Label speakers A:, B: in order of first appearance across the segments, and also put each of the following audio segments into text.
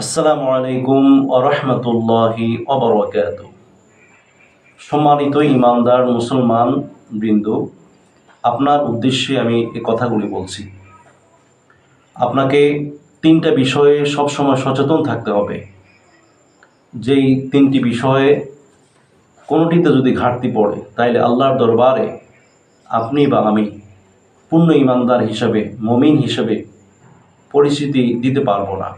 A: আসসালামু আলাইকুম আরহামতুল্লাহি অবরকাত সম্মানিত ইমানদার মুসলমান বৃন্দ, আপনার উদ্দেশ্যে আমি এ কথাগুলি বলছি। আপনাকে তিনটা বিষয়ে সবসময় সচেতন থাকতে হবে। যেই তিনটি বিষয়ে কোনোটিতে যদি ঘাটতি পড়ে, তাইলে আল্লাহর দরবারে আপনি বা আমি পূর্ণ ইমানদার হিসাবে, মমিন হিসাবে পরিচিতি দিতে পারব না।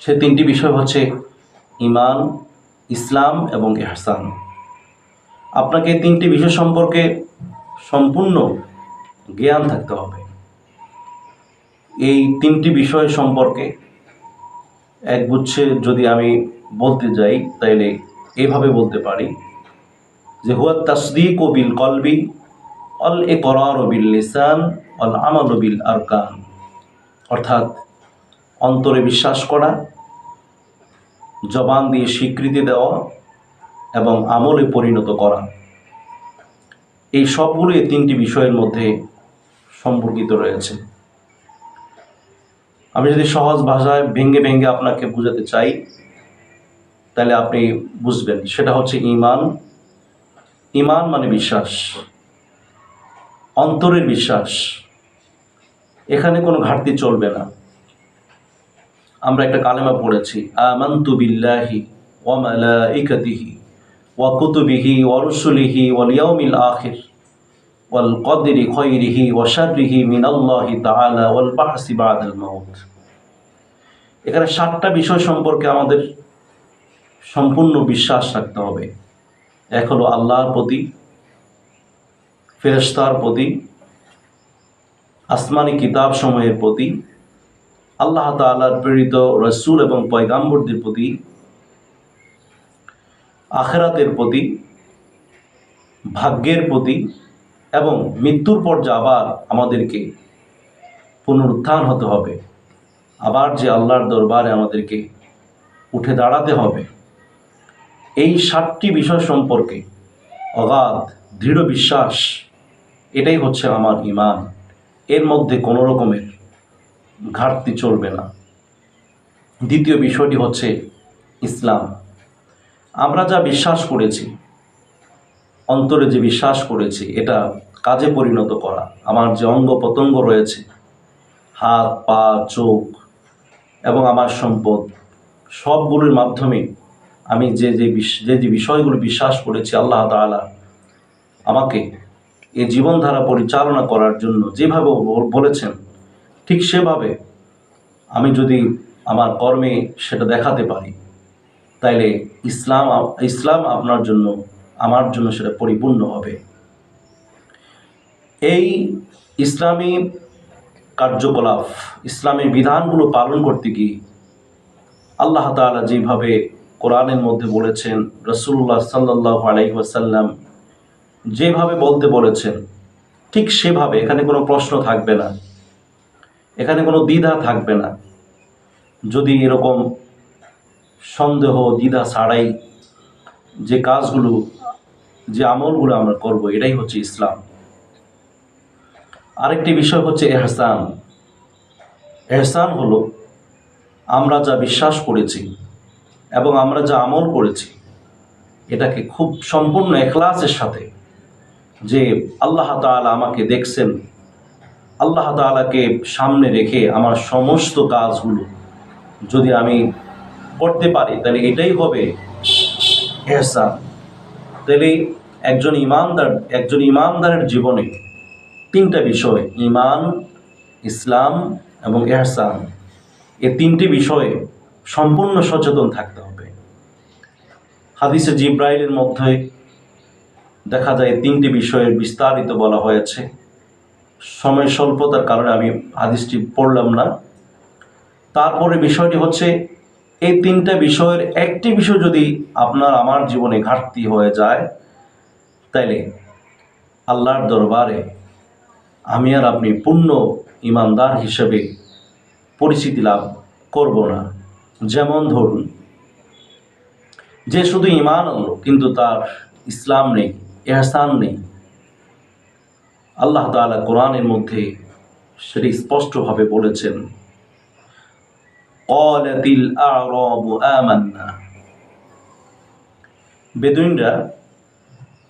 A: সে তিনটি বিষয় হচ্ছে ইমান, ইসলাম এবং এহসান আপনাকে এই তিনটি বিষয় সম্পর্কে সম্পূর্ণ জ্ঞান থাকতে হবে। এই তিনটি বিষয় সম্পর্কে এক একগুচ্ছে যদি আমি বলতে যাই, তাইলে এভাবে বলতে পারি যে, হুয়া তাসদিক ও বিল কলবি, অল এ করার ও বিল লিসান, অল আমাল বিল আরকান। অর্থাৎ অন্তরে বিশ্বাস করা জবান দিয়ে স্বীকৃতি দেওয়া এবং আমলে পরিণত করা। এই সবগুলো এই তিনটি বিষয়ের মধ্যে সম্পর্কিত রয়েছে। আমি যদি সহজ ভাষায় ভেঙ্গে ভেঙ্গে আপনাকে বোঝাতে চাই, তাহলে আপনি বুঝবেন। সেটা হচ্ছে ইমান। ইমান মানে বিশ্বাস। অন্তরের বিশ্বাস। এখানে কোনো ঘাটতি চলবে না। আমরা একটা কালেমা পড়েছি, আমান্তু বিল্লাহি ওয়া মালাইকাতিহি ওয়া কুতুবিহি ওয়া রুসুলিহি ওয়াল ইয়াউমিল আখির ওয়াল কদরি খায়রিহি ওয়া শাররিহি মিনাল্লাহি তাআলা ওয়াল বাহসি বাদাল মাউত। এখানে সাতটা বিষয় সম্পর্কে আমাদের সম্পূর্ণ বিশ্বাস রাখতে হবে। এক হলো আল্লাহর প্রতি, ফেরেশতার প্রতি, আসমানি কিতাব সময়ের প্রতি আল্লাহ তালার প্রেরিত রসুল এবং পয়গাম্বরদের প্রতি, আখেরাতের প্রতি, ভাগ্যের প্রতি এবং মৃত্যুর পর যে আবার আমাদেরকে পুনরুত্থান হতে হবে, আবার যে আল্লাহর দরবারে আমাদেরকে উঠে দাঁড়াতে হবে, এই সাতটি বিষয় সম্পর্কে অগাধ, দৃঢ় বিশ্বাস, এটাই হচ্ছে আমার ইমান এর মধ্যে কোনো রকমের ঘাটতি চলবে না। দ্বিতীয় বিষয়টি হচ্ছে ইসলাম। আমরা যা বিশ্বাস করেছি, অন্তরে যে বিশ্বাস করেছি, এটা কাজে পরিণত করা। আমার যে অঙ্গ প্রত্যঙ্গ রয়েছে, হাত, পা, চোখ এবং আমার সম্পদ, সবগুলোর মাধ্যমে আমি যে যে যে যে বিষয়গুলো বিশ্বাস করেছি, আল্লাহ তাআলা আমাকে এই জীবনধারা পরিচালনা করার জন্য যেভাবে বলেছেন ঠিক সেভাবে আমি যদি আমার কর্মে সেটা দেখাতে পারি, তাইলে ইসলাম ইসলাম আপনার জন্য, আমার জন্য সেটা পরিপূর্ণ হবে। এই ইসলামী কার্যকলাপ, ইসলামী বিধানগুলো পালন করতে গিয়ে আল্লাহ তাআলা যেভাবে কোরআনের মধ্যে বলেছেন রসুল্লাহ সাল্লাহ আলাইহি ওয়াসাল্লাম যেভাবে বলতে বলেছেন, ঠিক সেভাবে, এখানে কোনো প্রশ্ন থাকবে না। এখানে কোনো দ্বিধা থাকবে না। যদি এরকম সন্দেহ, দ্বিধা ছাড়াই যে কাজগুলো, যে আমলগুলো আমরা করব, এটাই হচ্ছে ইসলাম। আরেকটি বিষয় হচ্ছে এহসান এহসান হলো আমরা যা বিশ্বাস করেছি এবং আমরা যা আমল করেছি, এটাকে খুব সম্পূর্ণ এখলাসের সাথে যে আল্লাহ তাআলা আমাকে দেখছেন আল্লাহ তাআলাকে সামনে রেখে আমার সমস্ত কাজগুলো যদি আমি করতে পারি, তাহলে এটাই হবে এহসান। তাহলে একজন ইমানদার, একজন ইমানদারের জীবনে তিনটা বিষয়, ইমান, ইসলাম এবং এহসান, এ তিনটি বিষয়ে সম্পূর্ণ সচেতন থাকতে হবে। হাদিসে জিব্রাইলের মধ্যে দেখা যায় তিনটি বিষয়ের বিস্তারিত বলা হয়েছে। সময় স্বল্পতার কারণে আমি হাদিসটি পড়লাম না। তারপরে বিষয়টি হচ্ছে, এই তিনটা বিষয়ের একটি বিষয় যদি আপনার আমার জীবনে ঘাটতি হয়ে যায়, তাইলে আল্লাহর দরবারে আমি আর আপনি পূর্ণ ইমানদার হিসেবে পরিচিতি লাভ করব না। যেমন ধরুন, যে শুধু ইমান আনলো, কিন্তু তার ইসলাম নেই এহসান নেই আল্লাহ তালা কোরআনের মধ্যে সেটি স্পষ্টভাবে বলেছেন বেদুইনরা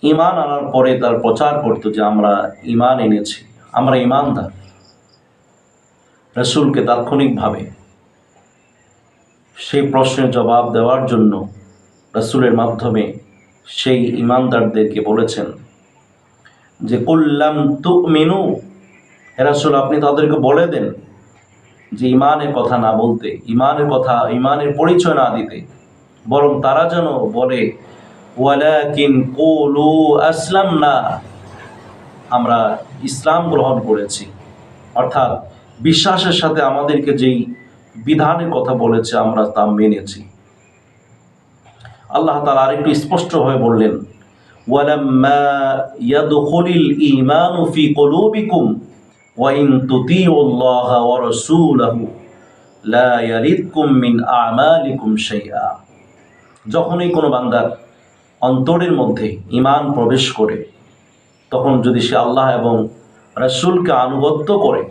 A: ইমান আনার পরে তার প্রচার করত যে, আমরা ইমান এনেছি, আমরা ইমানদার রসুলকে তাৎক্ষণিকভাবে সেই প্রশ্নের জবাব দেওয়ার জন্য রসুলের মাধ্যমে সেই ইমানদারদেরকে বলেছেন যে কুল্লাম তু মিনু হেরাসুল আপনি তাদেরকে বলে দেন যে ইমানের কথা না বলতে ইমানের কথা ইমানের পরিচয় না দিতে, বরং তারা যেন বলে আসলাম না আমরা ইসলাম গ্রহণ করেছি। অর্থাৎ বিশ্বাসের সাথে আমাদেরকে যেই বিধানের কথা বলেছে, আমরা তা মেনেছি। আল্লাহ তালা আরেকটু স্পষ্টভাবে বললেন ইয়াদখুলিল ঈমানু ফি কুলুবিকুম ওয়া ইন তুতিউল্লাহা ওয়া রাসূলাহু লা ইয়ালিদকুম মিন আমালিকুম শাইআ। যখনই কোনো বান্দার অন্তরের মধ্যে ইমান প্রবেশ করে, তখন যদি সে আল্লাহ এবং রাসূলকে আনুগত্য করে,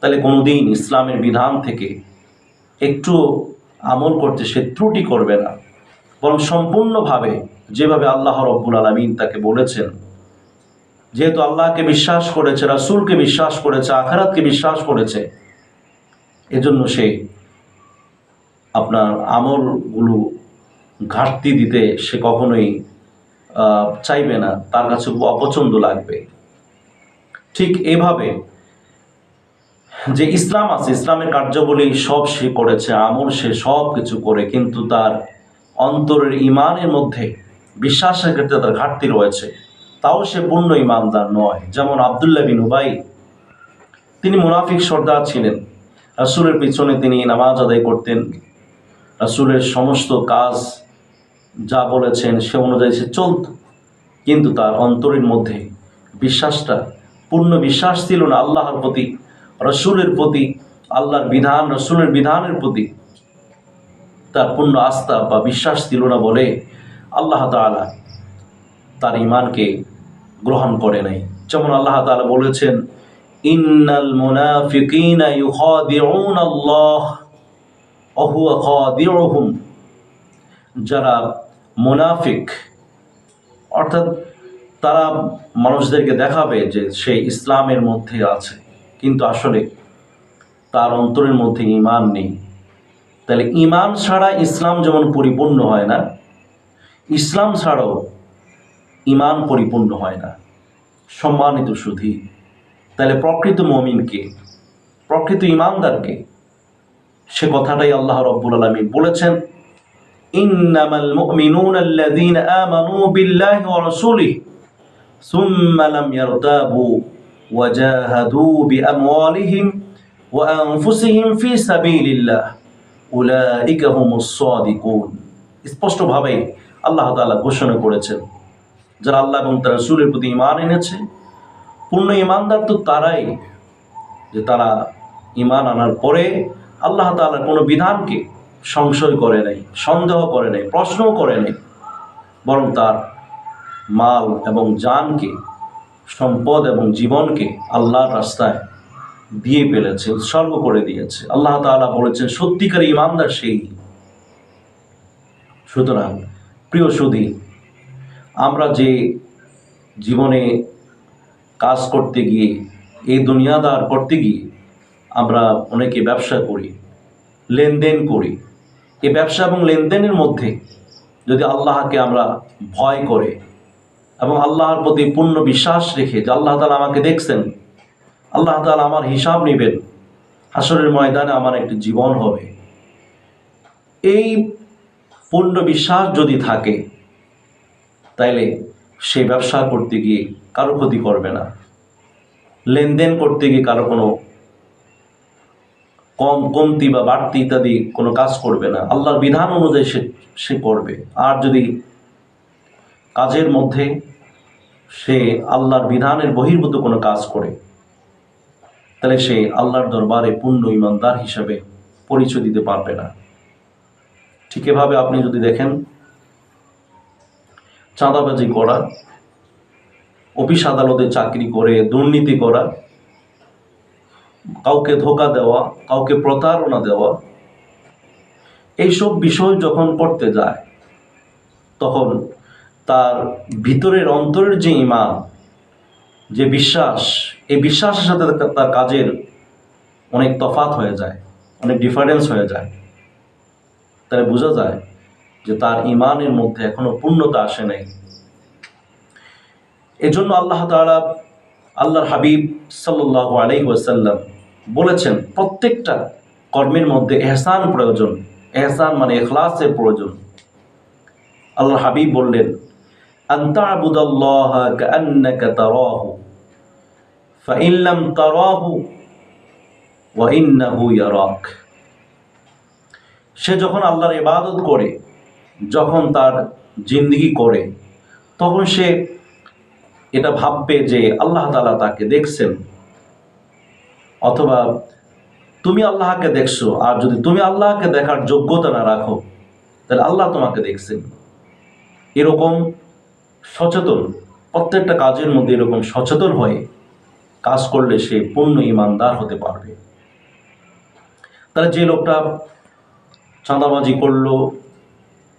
A: তাহলে কোনোদিন ইসলামের বিধান থেকে একটু আমল করতে সে ত্রুটি করবে না। বরং সম্পূর্ণভাবে যেভাবে আল্লাহ রব্বুল আলমিন তাকে বলেছেন, যেহেতু আল্লাহকে বিশ্বাস করেছে, রাসুলকে বিশ্বাস করেছে, আখারাতকে বিশ্বাস করেছে, এজন্য সে আপনার আমলগুলো ঘাটতি দিতে সে কখনোই চাইবে না, তার কাছে অপছন্দ লাগবে। ঠিক এভাবে যে ইসলাম আছে, ইসলামের কার্যাবলী সব সে করেছে, আমল সে সব কিছু করে, কিন্তু তার অন্তরের ইমানের মধ্যে বিশ্বাসের ক্ষেত্রে তার ঘাটতি রয়েছে। তাও সে পূর্ণ ইমানদার নয়। যেমন আবদুল্লাহ বিন উবাই, তিনি মুনাফিক সর্দার ছিলেন। রাসূলের পিছনে তিনি নামাজ আদায় করতেন। রাসূলের সমস্ত কাজ যা বলেছেন সে অনুযায়ী সে চলত। কিন্তু তার অন্তরের মধ্যে বিশ্বাসটা, পূর্ণ বিশ্বাস ছিল না আল্লাহর প্রতি, রসুলের প্রতি, আল্লাহর বিধান, রসুলের বিধানের প্রতি। তার পূর্ণ আস্থা বা বিশ্বাস ছিল না বলে আল্লাহ তাআলা তার ইমানকে গ্রহণ করে নাই। যেমন আল্লাহ তাআলা বলেছেন, ইন্নাল মুনাফিকিনা আল্লাহ যারা মুনাফিক, অর্থাৎ তারা মানুষদেরকে দেখাবে যে সে ইসলামের মধ্যে আছে, কিন্তু আসলে তার অন্তরের মধ্যে ইমান নেই। তাহলে ইমান ছাড়া ইসলাম যেমন পরিপূর্ণ হয় না ইসলাম ছাড়াও ইমান পরিপূর্ণ হয় না। সম্মানিত সুধী, তাহলে প্রকৃত মমিনকে, প্রকৃত ইমানদারকে সে কথাটাই আল্লাহ রব্বুল আলমী বলেছেন, ইন্নামাল মুমিনুনা আল্লাযীনা আমানু বিল্লাহি ওয়া রাসূলিহি সুম্মা লাম ইয়ারতাবু ওয়া জাহাদু বিআমওয়ালিহিম ওয়া আনফুসিহিম ফি সাবিলিল্লাহ। উলাইকা হুমুস সাদিকুন। আল্লাহ তাআলা ঘোষণা করেছেন। যারা আল্লাহ এবং তার রাসূলের প্রতি ইমান এনেছে, পূর্ণ ঈমানদার তো তারাই যে তারা ঈমান আনার পরে আল্লাহ তাআলার কোনো বিধানকে সংশয় করে নাই, সন্দেহ করে নাই, প্রশ্নও করে নাই, বরং তার মাল এবং জানকে, সম্পদ এবং জীবনকে আল্লাহর রাস্তায় দিয়ে ফেলেছে, উৎসর্গ করে দিয়েছে। আল্লাহ তাআলা বলেছেন, সত্যিকার ইমানদার সেই। সুতরাং প্রিয় সুধী, আমরা যে জীবনে কাজ করতে গিয়ে, এই দুনিয়াদার করতে গিয়ে আমরা অনেকে ব্যবসা করি, লেনদেন করি। এই ব্যবসা এবং লেনদেনের মধ্যে যদি আল্লাহকে আমরা ভয় করে এবং আল্লাহর প্রতি পূর্ণ বিশ্বাস রেখে, যে আল্লাহ তালা আমাকে দেখছেন, আল্লাহ তালা আমার হিসাব নেবেন হাসরের ময়দানে আমার একটি জীবন হবে। এই পূর্ণ বিশ্বাস যদি থাকে, তাইলে সে ব্যবসা করতে গিয়ে কারও ক্ষতি করবে না। লেনদেন করতে গিয়ে কারও কোনো কম, কমতি বা বাড়তি ইত্যাদি কোনো কাজ করবে না। আল্লাহর বিধান অনুযায়ী সে সে করবে। আর যদি কাজের মধ্যে সে আল্লাহর বিধানের বহির্ভূত কোনো কাজ করে, তাহলে সে আল্লাহর দরবারে পূর্ণ ইমানদার হিসাবে পরিচয় দিতে পারবে না। ঠিক এভাবে আপনি যদি দেখেন, চাঁদাবাজি করা, অফিস আদালতে চাকরি করে, দুর্নীতি করা, কাউকে ধোকা দেওয়া, কাউকে প্রতারণা দেওয়া, এইসব বিষয় যখন পড়তে যায়, তখন তার ভিতরের অন্তরের যে ইমান, যে বিশ্বাস, এই বিশ্বাসের সাথে তার কাজের অনেক তফাত হয়ে যায়, অনেক ডিফারেন্স হয়ে যায়। তাহলে বোঝা যায় যে তার ইমানের মধ্যে এখনো পূর্ণতা আসে নাই এজন্য আল্লাহ তাআলা আল্লাহর হাবিব সাল্লাহ আলাই ওয়াসাল্লাম বলেছেন প্রত্যেকটা কর্মের মধ্যে এহসান প্রয়োজন এহসান মানে এখলাসের প্রয়োজন আল্লাহ হাবিব বললেন আন্তাবুদাল্লাহ কান্নাকা তারাহু فإن لم تراه وإنه يراك সে যখন আল্লাহর ইবাদত করে, যখন তার জিন্দগি করে, তখন সে এটা ভাববে যে আল্লাহ তালা তাকে দেখছেন। অথবা তুমি আল্লাহকে দেখছ, আর যদি তুমি আল্লাহকে দেখার যোগ্যতা না রাখো, তাহলে আল্লাহ তোমাকে দেখছেন। এরকম সচেতন, প্রত্যেকটা কাজের মধ্যে এরকম সচেতন হয়ে কাজ করলে সে পূর্ণ ইমানদার হতে পারবে। তাহলে যে লোকটা চাঁদাবাজি করল,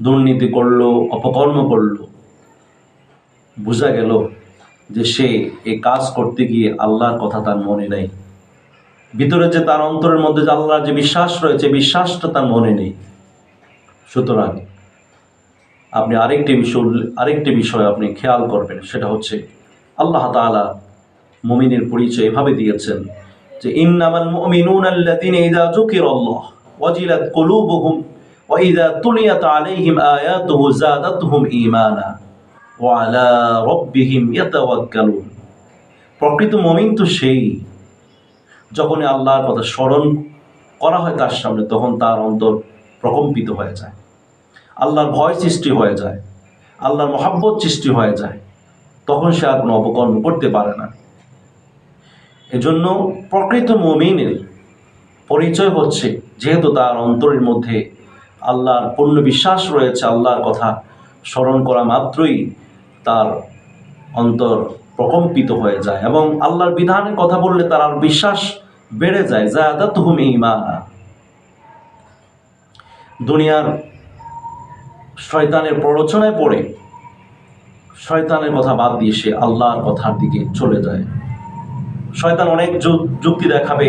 A: দুর্নীতি করল, অপকর্ম করল। বোঝা গেল যে সে এই কাজ করতে গিয়ে আল্লাহর কথা তার মনে নেই। ভিতরে যে তার অন্তরের মধ্যে যে আল্লাহর যে বিশ্বাস রয়েছে বিশ্বাসটা তার মনে নেই। সুতরাং আপনি আরেকটি বিষয় আরেকটি বিষয় আপনি খেয়াল করবেন, সেটা হচ্ছে আল্লাহ তাআলা মুমিনের পরিচয় এভাবে দিয়েছেন যে, ইন্নামাল মুমিনুনা আল্লাযীনা ইযা যুকিরাল্লাহ। ওয়াজিলাত কুলুবুহুম তুলিয়াত আলাইহিম আয়াতুহু যাদাতুহুম ঈমানা, ওয়া আলা রাব্বিহিম ইয়াতাওয়াক্কালুন। প্রকৃত মুমিন তো সেই যখন আল্লাহর কথা স্মরণ করা হয় তার সামনে, তখন তার অন্তর প্রকম্পিত হয়ে যায়। আল্লাহর ভয় সৃষ্টি হয়ে যায়, আল্লাহর মহাব্বত সৃষ্টি হয়ে যায়, তখন সে আর কোনো অপকর্ম করতে পারে না। এজন্য প্রকৃত মমিনের পরিচয় হচ্ছে যেহেতু তার অন্তরের মধ্যে আল্লাহর পূর্ণ বিশ্বাস রয়েছে, আল্লাহর কথা স্মরণ করা মাত্রই তার অন্তর প্রকম্পিত হয়ে যায় এবং আল্লাহর বিধানের কথা বললে তার আর বিশ্বাস বেড়ে যায়। জায়াদা তুহুম ইমানা দুনিয়ার শয়তানের প্ররোচনায় পড়ে শয়তানের কথা বাদ দিয়ে সে আল্লাহর কথার দিকে চলে যায়। শয়তান অনেক যুক্তি দেখাবে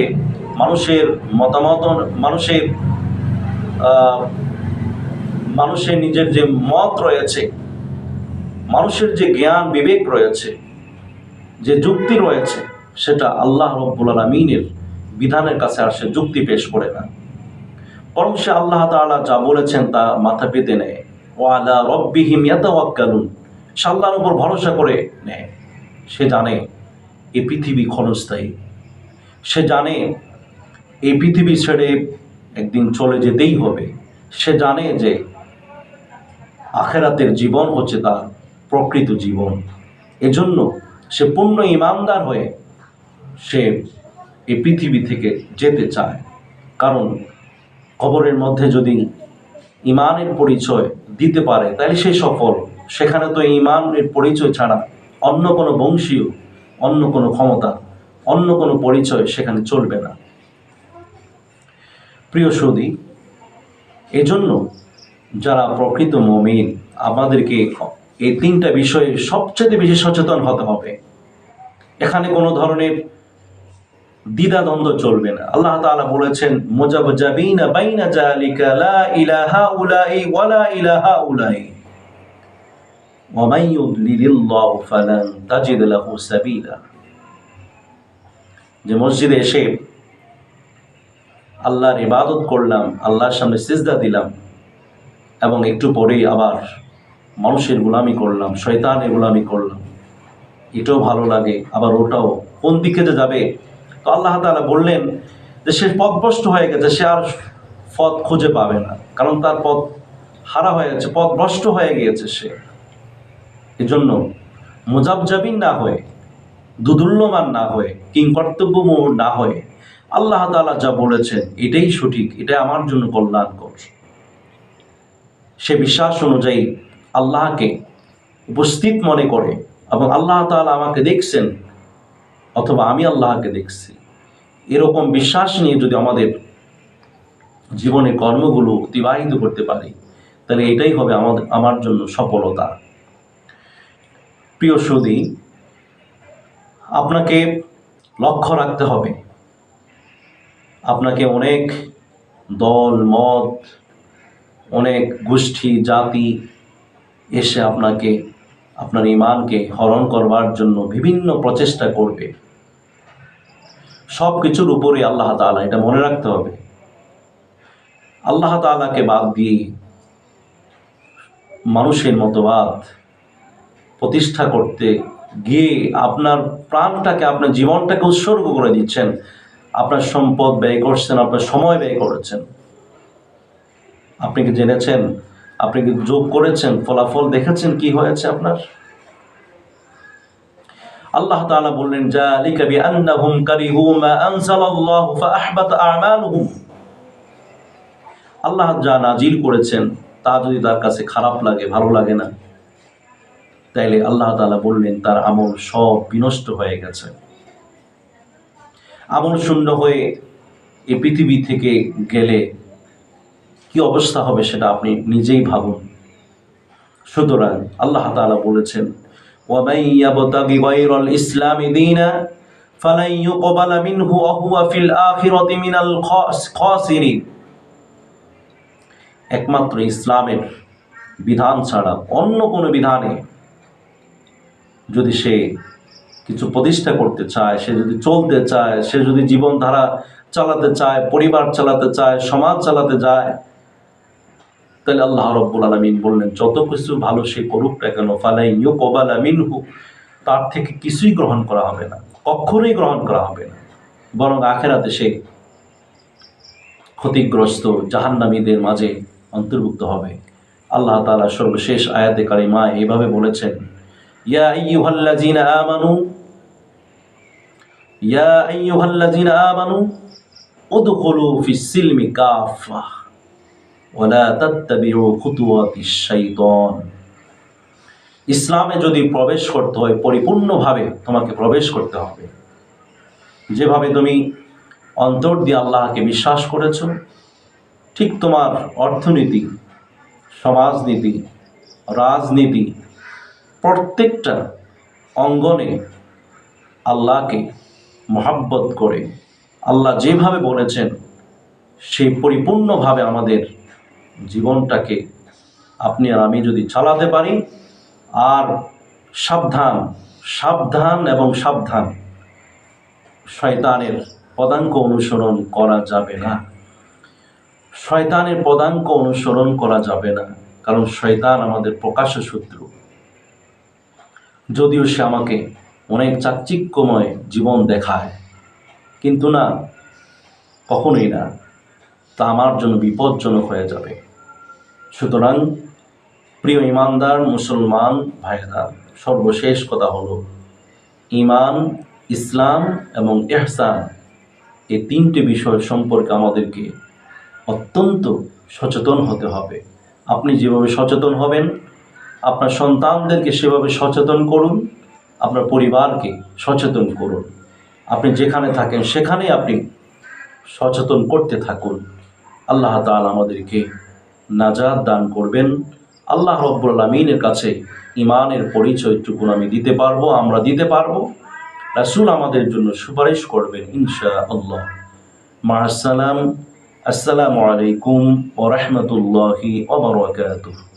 A: মানুষের মতামত মানুষের মানুষের নিজের যে মত রয়েছে, মানুষের যে জ্ঞান, বিবেক রয়েছে, যে যুক্তি রয়েছে, সেটা আল্লাহ রব্বুল আলমিনের বিধানের কাছে আর সে যুক্তি পেশ করে না। বরং সে আল্লাহ তাআলা যা বলেছেন তা মাথা পেতে নেয়। ও আলা রব্বিহিম ইয়াতাওয়াক্কালুন। সে আল্লাহর উপর ভরসা করে নেয়। সে জানে এ পৃথিবী ক্ষণস্থায়ী। সে জানে এই পৃথিবী ছেড়ে একদিন চলে যেতেই হবে। সে জানে যে আখেরাতের জীবন হচ্ছে তার প্রকৃত জীবন। এজন্য সে পূর্ণ ইমানদার হয়ে সে এই পৃথিবী থেকে যেতে চায়। কারণ কবরের মধ্যে যদি ইমানের পরিচয় দিতে পারে, তাহলে সে সফল। সেখানে তো ইমানের পরিচয় ছাড়া অন্য কোনো বংশীয়, অন্য কোনো ক্ষমতা, অন্য কোনো পরিচয় সেখানে চলবে না। প্রিয় সৌদি এজন্য যারা প্রকৃত মমিন, আমাদেরকে এই তিনটা বিষয়ে সবচেয়ে বেশি সচেতন হতে হবে। এখানে কোনো ধরনের দ্বিধাদ্বন্দ্ব চলবে না। আল্লাহ তাআলা বলেছেন, মুজাবজাবিনা বাইনা জালিকা লা ইলাহা উলাই ওয়ালা ইলাহা উলাই ওয়া মান ইউদলিলিল্লাহু ফালান তাজিদ লাহু সাবিলা। যে মসজিদে এসে আল্লাহর ইবাদত করলাম, আল্লাহর সামনে সিজদা দিলাম এবং একটু পরেই আবার মানুষের গোলামি করলাম, শয়তানের গোলামি করলাম। এটাও ভালো লাগে, আবার ওটাও কোন দিকে যে যাবে? তো আল্লাহ তাআলা বললেন যে সে পথভ্রষ্ট হয়ে গেছে, সে আর পথ খুঁজে পাবে না, কারণ তার পথ হারা হয়ে গেছে পথ ভ্রষ্ট হয়ে গিয়েছে সে। এজন্য মুজাবজাবিন না হয়ে, দুদুল্যমান না হয়ে কিংকর্তব্য না হয়ে আল্লাহ তাআলা যা বলেছেন, এটাই সঠিক এটা আমার জন্য কল্যাণকর। সে বিশ্বাস অনুযায়ী আল্লাহকে উপস্থিত মনে করে এবং আল্লাহ তাআলা আমাকে দেখছেন অথবা আমি আল্লাহকে দেখছি। এরকম বিশ্বাস নিয়ে যদি আমাদের জীবনে কর্মগুলো অতিবাহিত করতে পারি, তাহলে এটাই হবে আমাদের, আমার জন্য সফলতা। প্রিয় সুদী আপনাকে লক্ষ্য রাখতে হবে আপনাকে অনেক দল, মত, অনেক গোষ্ঠী, জাতি এসে আপনাকে, আপনার ইমানকে হরণ করবার জন্য বিভিন্ন প্রচেষ্টা করবে। সব কিছুর উপরে আল্লাহ তাআলা এটা মনে রাখতে হবে। আল্লাহ তাআলাকে বাদ দিয়ে মানুষের মতবাদ প্রতিষ্ঠা করতে গিয়ে আপনার প্রাণটাকে, আপনার জীবনটাকে উৎসর্গ করে দিচ্ছেন। আপনার সম্পদ ব্যয় করছেন, আপনার সময় ব্যয় করেছেন। আপনি কি জেনেছেন? আপনি কি যোগ করেছেন? ফলাফল দেখেছেন? কি হয়েছে আপনার? আল্লাহ তাআলা বললেন, জালিকা বিআন্নাহুম কারিহু মা আনজালাল্লাহু ফাআহবাতা আ'মালুহুম। আল্লাহ যা নাজিল করেছেন, তা যদি তার কাছে খারাপ লাগে, ভালো লাগে না, তাইলে আল্লাহ তাআলা বললেন, তার আমল সব বিনষ্ট হয়ে গেছে। আমল শূন্য হয়ে এই পৃথিবী থেকে গেলে কি অবস্থা হবে সেটা আপনি নিজেই ভাবুন। সুতরাং আল্লাহ তালা বলেছেন ইসলাম একমাত্র ইসলামের বিধান ছাড়া অন্য কোনো বিধানে যদি সে কিছু প্রতিষ্ঠা করতে চায়, সে যদি চলতে চায়, সে যদি জীবনধারা চালাতে চায়, পরিবার চালাতে চায়, সমাজ চালাতে যায়, তাহলে আল্লাহ রব্বুল আলমিন বললেন, যত কিছু ভালো সে করুক না কেন, ফালাই ইউ কবাল আমিনহু তার থেকে কিছুই গ্রহণ করা হবে না, কখনোই গ্রহণ করা হবে না। বরং আখেরাতে সে ক্ষতিগ্রস্ত জাহান্নামীদের মাঝে অন্তর্ভুক্ত হবে। আল্লাহ তালা সর্বশেষ আয়াতে কারিমা এইভাবে বলেছেন, ইয়া আইয়ুহাল্লাযীনা আমানু ইসলামে যদি প্রবেশ করতে হয়, পরিপূর্ণভাবে তোমাকে প্রবেশ করতে হবে। যেভাবে তুমি অন্তর দিয়ে আল্লাহকে বিশ্বাস করেছ, ঠিক তোমার অর্থনীতি, সমাজনীতি, রাজনীতি, প্রত্যেকটা অঙ্গনে আল্লাহকে মহাব্বত করে। আল্লাহ যেভাবে বলেছেন, সেই পরিপূর্ণভাবে আমাদের জীবনটাকে আপনি আর আমি যদি চালাতে পারি, আর সাবধান সাবধান এবং সাবধান, শয়তানের পদাঙ্ক অনুসরণ করা যাবে না। শয়তানের পদাঙ্ক অনুসরণ করা যাবে না, কারণ শয়তান আমাদের প্রকাশ্য শত্রু। যদিও সে আমাকে অনেক চাকচিক্যময় জীবন দেখায়। কিন্তু না, কখনোই না। তা আমার জন্য বিপজ্জনক হয়ে যাবে। সুতরাং, প্রিয় ইমানদার মুসলমান ভাইরা সর্বশেষ কথা হলো, ইমান, ইসলাম এবং এহসান এই তিনটি বিষয় সম্পর্কে আমাদেরকে অত্যন্ত সচেতন হতে হবে। আপনি যেভাবে সচেতন হবেন, আপনার সন্তানদেরকে সেভাবে সচেতন করুন। আপনার পরিবারকে সচেতন করুন। আপনি যেখানে থাকেন সেখানেই আপনি সচেতন করতে থাকুন। আল্লাহ তাআলা আমাদেরকে নাজাদ দান করবেন। আল্লাহ রব্বুল আমিনের কাছে ইমানের পরিচয়টুকু আমি দিতে পারব, আমরা দিতে পারব। রাসূল আমাদের জন্য সুপারিশ করবেন ইনশা আল্লাহ মাসালাম আসসালামু আলাইকুম ওয়া রাহমাতুল্লাহি ওয়া বারাকাতুহু।